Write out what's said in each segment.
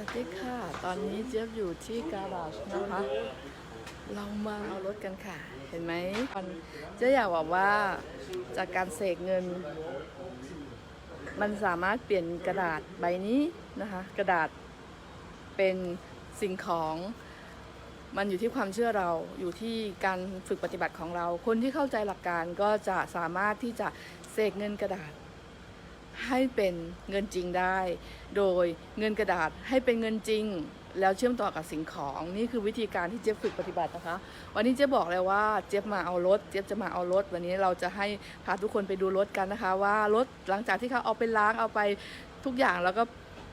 วัสดีค่ะ ตอนนี้เจี๊ยบอยู่ที่การาจนะคะ เรามาเอารถกันค่ะ เห็นไหมเจ๊อยากบอกว่าจากการเสกเงิน มันสามารถเปลี่ยนกระดาษใบนี้นะคะ กระดาษเป็นสิ่งของมันอยู่ที่ความเชื่อเราอยู่ที่การฝึกปฏิบัติของเรา คนที่เข้าใจหลักการก็จะสามารถที่จะเสกเงินกระดาษ ให้เป็นเงินจริงได้ โดยเงินกระดาษให้เป็นเงินจริง แล้วเชื่อมต่อกับสิ่งของนี่คือวิธีการที่เจี๊ยบฝึกปฏิบัตินะคะ วันนี้เจี๊ยบบอกเลยว่าเจี๊ยบมาเอารถ เจี๊ยบจะมาเอารถ วันนี้เราจะให้พาทุกคนไปดูรถกันนะคะ ว่ารถหลังจากที่เขาเอาไปล้างเอาไปทุกอย่างแล้วก็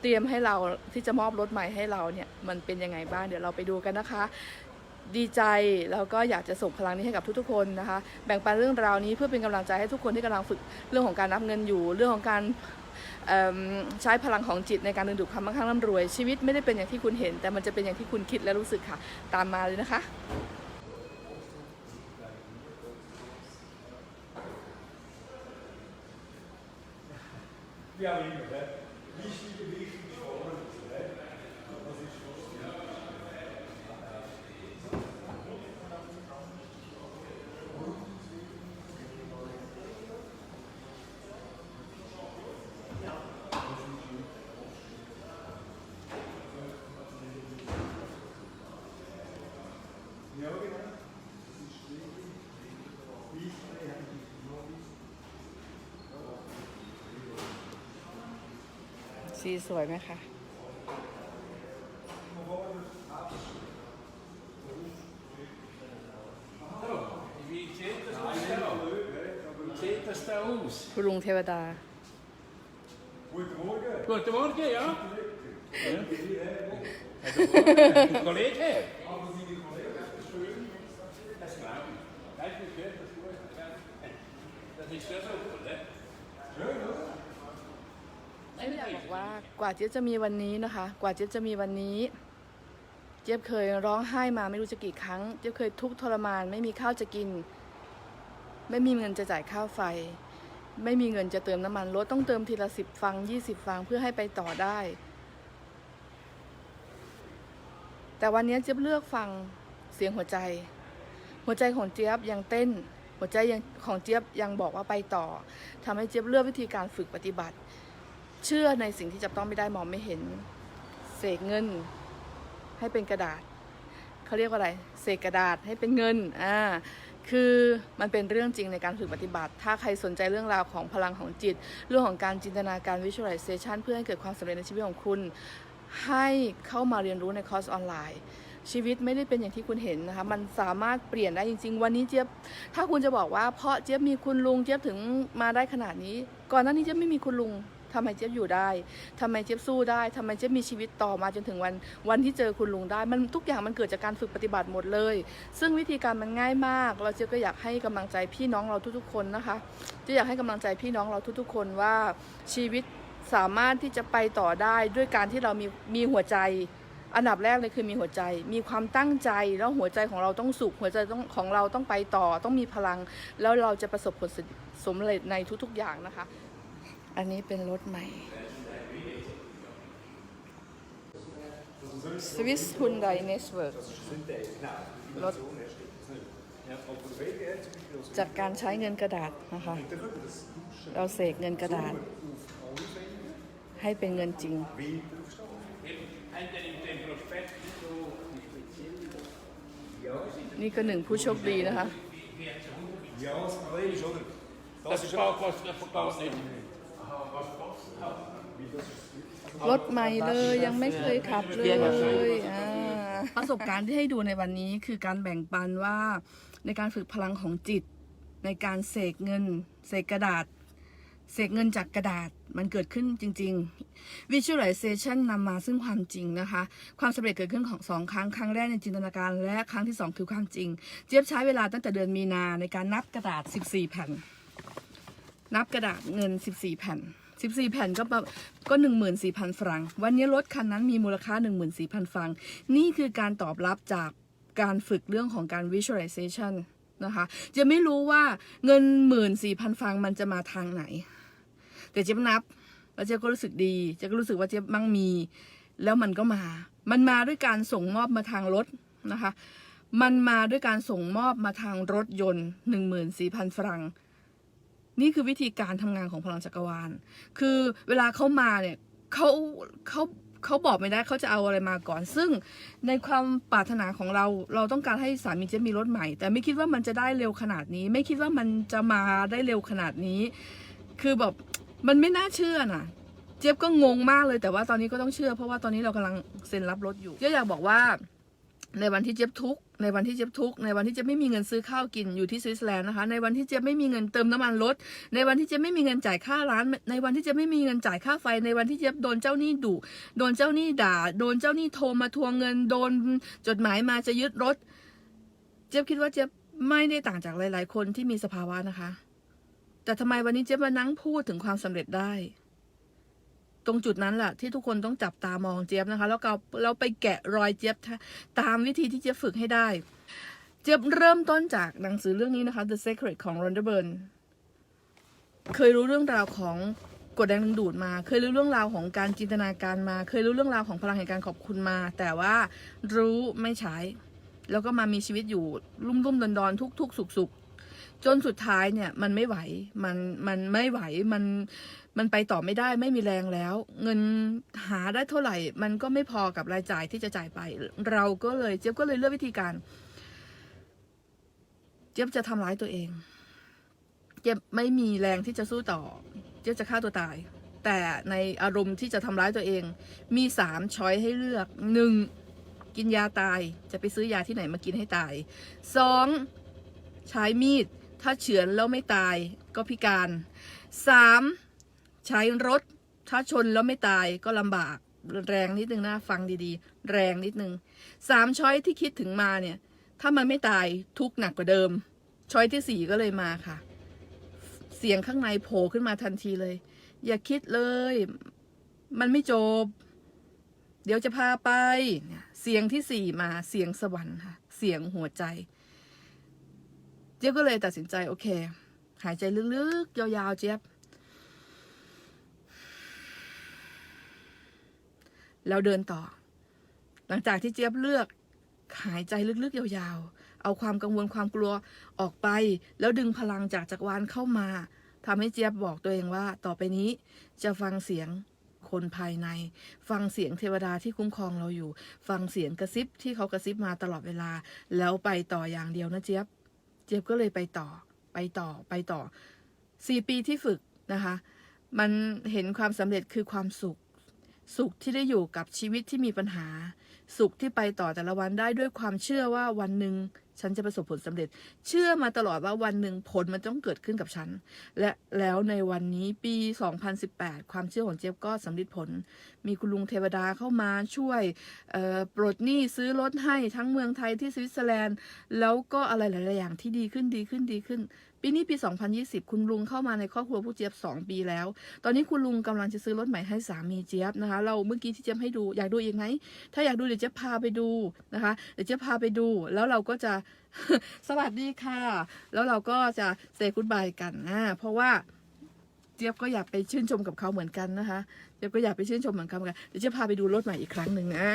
เตรียมให้เราที่จะมอบรถใหม่ให้เราเนี่ยมันเป็นยังไงบ้างเดี๋ยวเราไปดูกันนะคะ ดีใจแล้วก็อยากจะส่งพลังนี้ให้กับทุกๆคนนะคะ แบ่งปันเรื่องราวนี้เพื่อเป็นกำลังใจให้ทุกคนที่กำลังฝึกเรื่องของการนับเงินอยู่ เรื่องของการใช้พลังของจิตในการดึงดูดความมั่งคั่งร่ำรวย ชีวิตไม่ได้เป็นอย่างที่คุณเห็น แต่มันจะเป็นอย่างที่คุณคิดและรู้สึกค่ะ ตามมาเลยนะคะ Ja, immer, hè. Wichtige, wichtig, spannend, hè. Das ist schon Ja, สีสวยไหมคะ Wie sieht das aus? Wie sieht das da aus? คุณลุงเทวดา Guten Morgen. Guten Morgen, ja? ja. Ein Kollege? Aber seine Kollegen, das ist schön. Das glaube ich. Weißt du, gehört das gut? Das ist ja super, ne? Schön, oder? เจี๊ยบอยากบอก ว่ากว่าเจี๊ยบจะมีวันนี้นะคะ กว่าเจี๊ยบจะมีวันนี้ เจี๊ยบเคยร้องไห้มาไม่รู้จะกี่ครั้ง เจี๊ยบเคยทุกข์ทรมาน ไม่มีข้าวจะกิน ไม่มีเงินจะจ่ายค่าไฟ ไม่มีเงินจะเติมน้ำมันรถต้องเติมทีละสิบฟังยี่สิบฟังเพื่อให้ไปต่อได้ แต่วันนี้เจี๊ยบเลือกฟังเสียงหัวใจ หัวใจของเจี๊ยบยังเต้น หัวใจยังของเจี๊ยบยังบอกว่าไปต่อทำให้เจี๊ยบเลือกวิธีการฝึกปฏิบัติ เชื่อในสิ่งที่จับต้องไม่ได้มองไม่เห็น เสกเงิน ให้เป็นกระดาษเขาเรียกว่าอะไร เสกกระดาษให้เป็นเงินอ่าคือมันเป็นเรื่องจริงในการฝึกปฏิบัติ ถ้าใครสนใจเรื่องราวของพลังของจิต เรื่องของการจินตนาการ visualization เพื่อให้เกิดความสำเร็จในชีวิตของคุณ ให้เข้ามาเรียนรู้ในคอร์สออนไลน์ ชีวิตไม่ได้เป็นอย่างที่คุณเห็นนะคะ มันสามารถเปลี่ยนได้จริง ๆ วันนี้เจี๊ยบ ถ้าคุณจะบอกว่าเพราะเจี๊ยบมีคุณลุงเจี๊ยบถึงมาได้ขนาดนี้ ก่อนหน้านี้เจี๊ยบไม่มีคุณลุง ทำไมเจี๊ยบอยู่ได้ทำไมเจี๊ยบสู้ได้ทำไมเจี๊ยบมีชีวิตต่อมาจนถึงวันวันที่เจอคุณลุงได้ มันทุกอย่างมันเกิดจากการฝึกปฏิบัติหมดเลย ซึ่งวิธีการมันง่ายมาก เราเจี๊ยบก็อยากให้กำลังใจพี่น้องเราทุกๆคนนะคะจะอยากให้กำลังใจพี่น้องเราทุกๆ คนว่าชีวิตสามารถที่จะไปต่อได้ด้วยการที่เรามีมีหัวใจอันดับแรกเลยคือมีหัวใจ มีความตั้งใจ แล้วหัวใจของเราต้องสุข หัวใจต้องของเราต้องไปต่อ ต้องมีพลัง แล้วเราจะประสบผลสำเร็จในทุกๆอย่างนะคะ อันนี้เป็นรถใหม่สวิสฮุนไดเนสเวิร์กรถจากการใช้เงินกระดาษนะคะ เราเสกเงินกระดาษ ให้เป็นเงินจริง นี่ก็หนึ่งผู้โชคดีนะคะ รถใหม่เลยยังไม่เคยขับเลยอ่าประสบการณ์ที่ให้ดูในวันนี้คือการแบ่งปันว่าในการฝึกพลังของจิต ในการเสกเงิน เสกกระดาษ เสกเงินจากกระดาษมันเกิดขึ้นจริง ๆ visualization นำมาซึ่งความจริงนะคะ ความสำเร็จเกิดขึ้นของสองครั้ง ครั้งแรกในจินตนาการ และครั้งที่สองคือความจริง เจี๊ยบใช้เวลาตั้งแต่เดือนมีนาในการนับกระดาษ 14 แผ่น นับกระดาษเงิน 14 แผ่น 14 แผ่นก็ประก็ 14,000 ฟรัง วันนี้รถคันนั้นมีมูลค่า 14,000 ฟรัง นี่คือการตอบรับจากการฝึกเรื่องของการ visualization นะคะจะไม่รู้ว่าเงิน 14,000 ฟรังมันจะมาทางไหน แต่เจ๊บนับแล้วเจ๊ก็รู้สึกดีเจ๊ก็รู้สึกว่าเจ๊บมั่งมี แล้วมันก็มา มันมาด้วยการส่งมอบมาทางรถนะคะ มันมาด้วยการส่งมอบมาทางรถยนต์หนึ่งหมื่นสี่พันฟรัง นี่คือวิธีการทำงานของพลังจักรวาล คือเวลาเขามาเนี่ยเขาเขาเขาบอกไม่ได้เขาจะเอาอะไรมาก่อน ซึ่งในความปรารถนาของเราเราต้องการให้สามีเจะมีรถใหม่ แต่ไม่คิดว่ามันจะได้เร็วขนาดนี้ ไม่คิดว่ามันจะมาได้เร็วขนาดนี้ คือแบบมันไม่น่าเชื่อน่ะเจี๊บก็งงมากเลยแต่ว่าตอนนี้ก็ต้องเชื่อ เพราะว่าตอนนี้เรากำลังเซ็นรับรถอยู่เจี๊อยากบอกว่าในวันที่เจี๊บทุกข์ ในวันที่เจี๊ยบทุกข์ในวันที่เจี๊ยบไม่มีเงินซื้อข้าวกินอยู่ที่สวิตเซอร์แลนด์นะคะ ในวันที่เจี๊ยบไม่มีเงินเติมน้ำมันรถ ในวันที่เจี๊ยบไม่มีเงินจ่ายค่าร้าน ในวันที่เจี๊ยบไม่มีเงินจ่ายค่าไฟ ในวันที่เจี๊ยบโดนเจ้าหนี้ดุโดนเจ้าหนี้ด่า โดนเจ้าหนี้โทรมาทวงเงิน โดนจดหมายมาจะยึดรถ เจี๊ยบคิดว่าเจี๊ยบไม่ได้ต่างจากหลาย ๆ คนที่มีสภาวะนะคะ แต่ทำไมวันนี้เจี๊ยบมานั่งพูดถึงความสำเร็จได้ ตรงจุดนั้นแหละที่ทุกคนต้องจับตามองเจี๊ยบนะคะ แล้วเราเราไปแกะรอยเจี๊ยบตามวิธีที่เจี๊ยบฝึกให้ได้ เจี๊ยบเริ่มต้นจากหนังสือเรื่องนี้นะคะ The Secret ของ r o n d a Byrne เคยรู้เรื่องราวของกดแรงดึงดูดมา เคยรู้เรื่องราวของการจินตนาการมา เคยรู้เรื่องราวของพลังแห่งการขอบคุณมา แต่ว่ารู้ไม่ใช้ แล้วก็มามีชีวิตอยู่รุ่มรุ่มดอนดนทุกทุกสุขสุข จนสุดท้ายเนี่ย มันไม่ไหวมันมันไม่ไหวมันมันไปต่อไม่ได้ไม่มีแรงแล้ว เงินหาได้เท่าไหร่ มันก็ไม่พอกับรายจ่ายที่จะจ่ายไป เราก็เลยเจี๊ยบก็เลยเลือกวิธีการ เจี๊ยบจะทำร้ายตัวเอง เจี๊ยบไม่มีแรงที่จะสู้ต่อ เจี๊ยบจะฆ่าตัวตาย แต่ในอารมณ์ที่จะทำร้ายตัวเอง มีสามช้อยให้เลือกหนึ่งกินยาตายจะไปซื้อยาที่ไหนมากินให้ตายสองใช้มีด ถ้าเฉือนแล้วไม่ตายก็พิการสามใช้รถ ถ้าชนแล้วไม่ตายก็ลำบาก แรงนิดนึงนะฟังดีๆ แรงนิดนึงสามช้อยที่คิดถึงมาเนี่ย ถ้ามันไม่ตายทุกหนักกว่าเดิม ช้อยที่สี่ก็เลยมาค่ะ เสียงข้างในโผล่ขึ้นมาทันทีเลย อย่าคิดเลย มันไม่จบ เดี๋ยวจะพาไปเนี่ยเสียงที่สี่มาเสียงสวรรค์ค่ะ เสียงหัวใจ จี๊ยบก็เลยตัดสินใจ โอเค หายใจลึกๆ ยาวๆ เจี๊ยบ แล้วเดินต่อ หลังจากที่เจี๊ยบเลือก หายใจลึกๆ ยาวๆ เอาความกังวลความกลัวออกไป แล้วดึงพลังจากจักรวาลเข้ามาทำให้เจี๊ยบบอกตัวเองว่า ต่อไปนี้จะฟังเสียงคนภายใน ฟังเสียงเทวดาที่คุ้มครองเราอยู่ ฟังเสียงกระซิบที่เขากระซิบมาตลอดเวลา แล้วไปต่ออย่างเดียวนะเจี๊ยบ จี๊ยบก็เลยไปต่อ ไปต่อ ไปต่อสี่ปีที่ฝึกนะคะ มันเห็นความสำเร็จคือความสุข สุขที่ได้อยู่กับชีวิตที่มีปัญหา สุขที่ไปต่อแต่ละวันได้ด้วยความเชื่อว่าวันหนึ่งฉันจะประสบผลสำเร็จ เชื่อมาตลอดว่าวันหนึ่งผลมันต้องเกิดขึ้นกับฉัน และแล้วในวันนี้ปี 2018 ความเชื่อของเจี๊ยบก็สำเร็จผล มีคุณลุงเทวดาเข้ามาช่วยปลดหนี้ซื้อรถให้ทั้งเมืองไทยที่สวิตเซอร์แลนด์ แล้วก็อะไรหลาย ๆ อย่างที่ดีขึ้นดีขึ้นดีขึ้น ปีนี้ปี 2020 คุณลุงเข้ามาในครอบครัวผู้เจี๊ยบ 2 ปีแล้ว ตอนนี้คุณลุงกำลังจะซื้อรถใหม่ให้สามีเจี๊ยบนะคะ เราเมื่อกี้ที่เจี๊ยบให้ดูอยากดูอีกไหมถ้าอยากดูเดี๋ยวเจี๊ยบพาไปดูนะคะเดี๋ยวเจี๊ยบพาไปดูแล้วเราก็จะสวัสดีค่ะ แล้วเราก็จะเซกุ d บายกันนะเพราะว่า จี๊ยบก็อยากไปชื่นชมกับเขาเหมือนกันนะคะ เจี๊ยบก็อยากไปชื่นชมเหมือนกันเหมือนกันเดี๋ยวจี๊ยบพาไปดูรถใหม่อีกครั้งหนึ่งนะ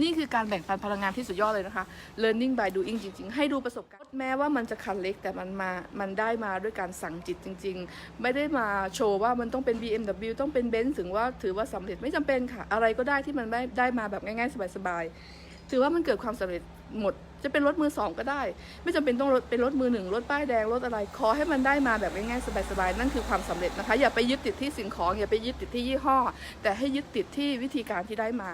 นี่คือการแบ่งปันพลังงานที่สุดยอดเลยนะคะ learning by doing จริง ๆ ให้ดูประสบการณ์ แม้ว่ามันจะคันเล็กแต่มันมา มันได้มาด้วยการสั่งจิตจริง ๆ ไม่ได้มาโชว์ว่ามันต้องเป็น BMW ต้องเป็นเบนซ์ถึงว่าถือว่าสำเร็จไม่จำเป็นค่ะ อะไรก็ได้ที่มันได้ได้มาแบบง่ายๆ สบายๆ ถือว่ามันเกิดความสำเร็จหมด จะเป็นรถมือสองก็ได้ ไม่จำเป็นต้องรถเป็นรถมือหนึ่งรถป้ายแดงรถอะไรขอให้มันได้มาแบบง่ายๆสบายๆนั่นคือความสำเร็จนะคะ อย่าไปยึดติดที่สิ่งของ อย่าไปยึดติดที่ยี่ห้อ แต่ให้ยึดติดที่วิธีการที่ได้มา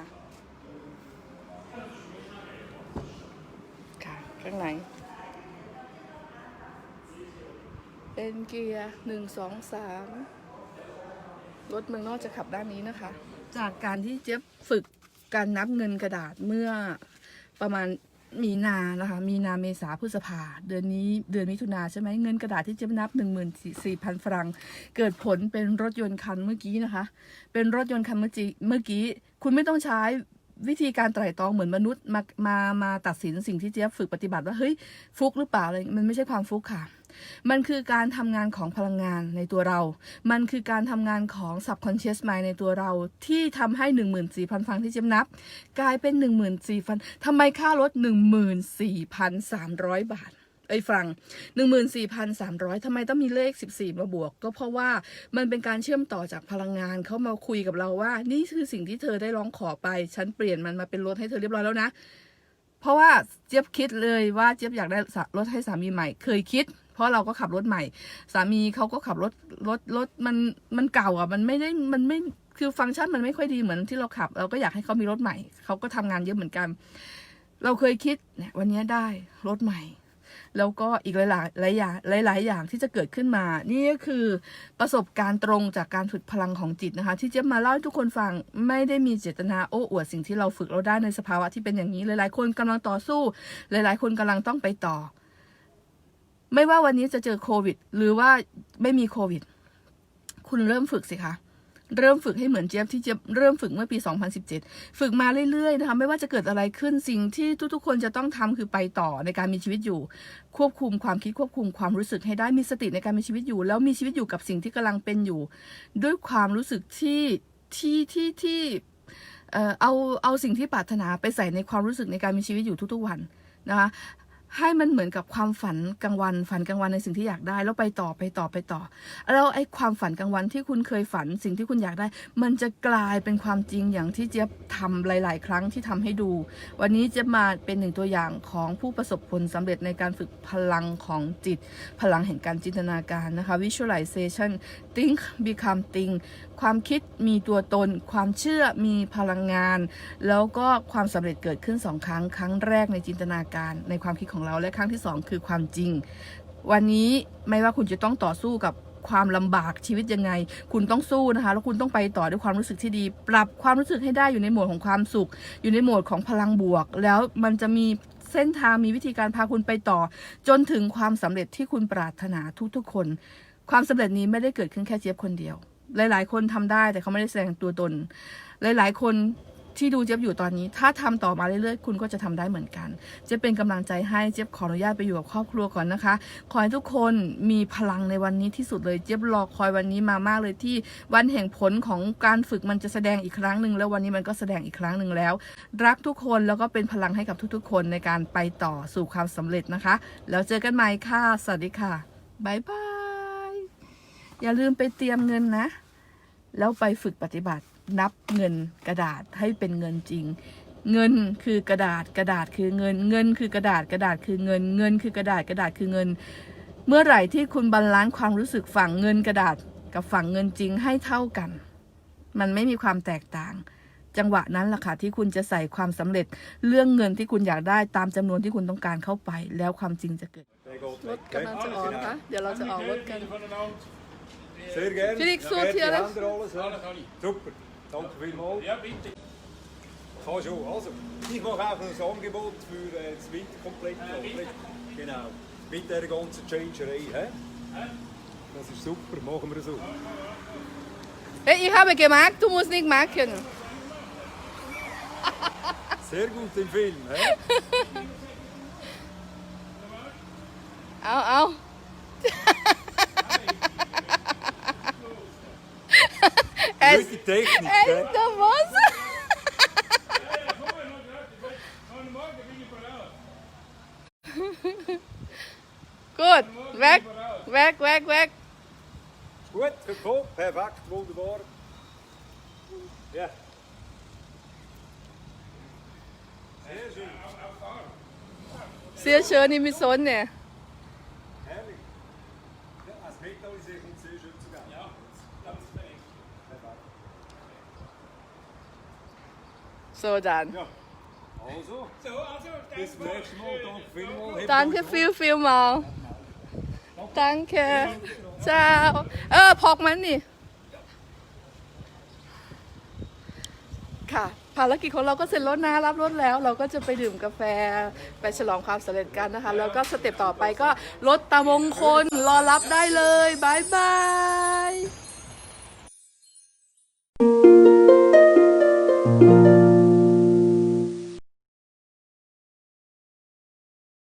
ค่ะข้างในเป็นเกียร์หนึ่งสองสามรถเมืองนอกจะขับด้านนี้นะคะ จากการที่เจี๊ยบฝึกการนับเงินกระดาษเมื่อประมาณ มีนานะคะ มีนาเมษาพฤษภา เดือนนี้เดือนมิถุนาใช่ไหมเงินกระดาษที่จะนับหนึ่งหมื่นสี่พันฟรัง เกิดผลเป็นรถยนต์คันเมื่อกี้นะคะ เป็นรถยนต์คันเมื่อกี้เมื่อกี้ คุณไม่ต้องใช้วิธีการไตร่ตรองเหมือนมนุษย์มามามาตัดสินสิ่งที่เจี๊ยบฝึกปฏิบัติว่าเฮ้ยฟุกหรือเปล่าอะไรมันไม่ใช่ความฟุกค่ะ มันคือการทำงานของพลังงานในตัวเรา มันคือการทำงานของ subconscious mind ในตัวเราที่ทำให้ 14,000 ฟังที่เจมนับ กลายเป็น 14,000ทำไมค่ารถ 14,300 บาทไอ้ฟัง 14,300ทำไมต้องมีเลข 14 มาบวก ก็เพราะว่ามันเป็นการเชื่อมต่อจากพลังงานเขามาคุยกับเราว่า นี่คือสิ่งที่เธอได้ร้องขอไป ฉันเปลี่ยนมันมาเป็นรถให้เธอเรียบร้อยแล้วนะ เพราะว่าเจี๊ยบคิดเลยว่าเจี๊ยบอยากได้รถให้สามีใหม่ เคยคิด เพราะเราก็ขับรถใหม่ สามีเขาก็ขับรถรถรถมันมันเก่าอะมันไม่ได้มันไม่คือฟังก์ชันมันไม่ค่อยดีเหมือนที่เราขับ เราก็อยากให้เขามีรถใหม่เขาก็ทำงานเยอะเหมือนกัน เราเคยคิดเนี่ยวันนี้ได้รถใหม่ แล้วก็อีกหลายๆหลายอย่างหลาย ๆ อย่างที่จะเกิดขึ้นมา นี่ก็คือประสบการณ์ตรงจากการฝึกพลังของจิตนะคะ ที่จ๊ยบมาเล่าให้ทุกคนฟังไม่ได้มีเจตนาโอ้อวดสิ่งที่เราฝึกเราได้ในสภาวะที่เป็นอย่างนี้หลายๆคนกำลังต่อสู้ หลาย ๆ คนกำลังต้องไปต่อ ไม่ว่าวันนี้จะเจอโควิด หรือว่าไม่มีโควิด คุณเริ่มฝึกสิคะเริ่มฝึกให้เหมือนเจี๊ยบที่เจี๊ยบเริ่มฝึกเมื่อปี 2017 ฝึกมาเรื่อยๆนะคะไม่ว่าจะเกิดอะไรขึ้นสิ่งที่ทุกๆ คนจะต้องทำคือไปต่อในการมีชีวิตอยู่ ควบคุมความคิดควบคุมความรู้สึกให้ได้มีสติในการมีชีวิตอยู่ แล้วมีชีวิตอยู่กับสิ่งที่กำลังเป็นอยู่ ด้วยความรู้สึกที่ที่ที่ที่เอ่อเอาเอาสิ่งที่ปรารถนาไปใส่ในความรู้สึกในการมีชีวิตอยู่ทุกๆวันนะคะ ให้มันเหมือนกับความฝันกลางวัน ฝันกลางวันในสิ่งที่อยากได้ แล้วไปต่อไปต่อไปต่อ แล้วไอ้ความฝันกลางวันที่คุณเคยฝันสิ่งที่คุณอยากได้ มันจะกลายเป็นความจริงอย่างที่เจี๊ยบทำหลาย ๆ ครั้งที่ทำให้ดู วันนี้จี๊ยบมาเป็นหนึ่งตัวอย่างของผู้ประสบผลสำเร็จในการฝึกพลังของจิต พลังแห่งการจินตนาการนะคะ visualization think become think ความคิดมีตัวตน ความเชื่อมีพลังงาน แล้วก็ความสำเร็จเกิดขึ้นสองครั้ง ครั้งแรกในจินตนาการในความคิดของเราและครั้งที่สองคือความจริง วันนี้ไม่ว่าคุณจะต้องต่อสู้กับความลำบากชีวิตยังไง คุณต้องสู้นะคะ แล้วคุณต้องไปต่อด้วยความรู้สึกที่ดี ปรับความรู้สึกให้ได้อยู่ในโหมดของความสุข อยู่ในโหมดของพลังบวก แล้วมันจะมีเส้นทางมีวิธีการพาคุณไปต่อ จนถึงความสำเร็จที่คุณปรารถนาทุกๆคน ความสำเร็จนี้ไม่ได้เกิดขึ้นแค่เจี๊ยบคนเดียว หลาย ๆ คนทำได้แต่เขาไม่ได้แสดงตัวตน หลาย ๆ คนที่ดูเจี๊ยบอยู่ตอนนี้ ถ้าทำต่อมาเรื่อยๆ คุณก็จะทำได้เหมือนกัน จะเป็นกำลังใจให้เจี๊ยบขออนุญาตไปอยู่กับครอบครัวก่อนนะคะ ขอให้ทุกคนมีพลังในวันนี้ที่สุดเลย เจี๊ยบรอคอยวันนี้มามากเลยที่วันแห่งผลของการฝึกมันจะแสดงอีกครั้งหนึ่งแล้ววันนี้มันก็แสดงอีกครั้งหนึ่งแล้ว รักทุกคนแล้วก็เป็นพลังให้กับทุกๆ คนในการไปต่อสู่ความสำเร็จนะคะ แล้วเจอกันใหม่ค่ะ สวัสดีค่ะบายบาย อย่าลืมไปเตรียมเงินนะ แล้วไปฝึกปฏิบัตินับเงินกระดาษให้เป็นเงินจริง เงินคือกระดาษกระดาษคือเงิน เงินคือกระดาษกระดาษคือเงิน เงินคือกระดาษกระดาษคือเงิน เมื่อไหร่ที่คุณบาลานซ์ความรู้สึกฝั่งเงินกระดาษกับฝั่งเงินจริงให้เท่ากัน มันไม่มีความแตกต่างจังหวะนั้นแหละค่ะที่คุณจะใส่ความสำเร็จเรื่องเงินที่คุณอยากได้ตามจำนวนที่คุณต้องการเข้าไป แล้วความจริงจะเกิดรถกำลังจะออกนะคะเดี๋ยวเราจะออกรถกัน Sehr gerne. Felix, ich. Super. Danke vielmals. Ja, bitte. Kann schon. Also, ich mache auch noch ein Angebot für äh, das Winter komplett. komplett. Genau. Mit der ganzen Changerei. He? Das ist super. Machen wir so. Hey, ich habe gemacht, du musst nicht machen. Sehr gut im Film. He? Au, au. Technik. ist der was? Gut, weg, weg, weg, weg. Gut, gekommen. Perfekt, wunderbar. Ja. Sehr schön. Sehr schön in die Sonne. Herrlich. Das Metallisieren kommt So dann. Ja. Also, So, also, bis zum nächsten Mal. Danke vielmals. Hebt Danke euch auf. viel, viel mal. Danke. Ciao. เออพกมันนี่ ค่ะ ภารกิจของเราก็เสร็จแล้วนะรับรถแล้ว เราก็จะไปดื่มกาแฟ ไปฉลองความสำเร็จกันนะคะ แล้วก็สเต็ปต่อไปก็รถตามงคล รอรับได้เลยบายบาย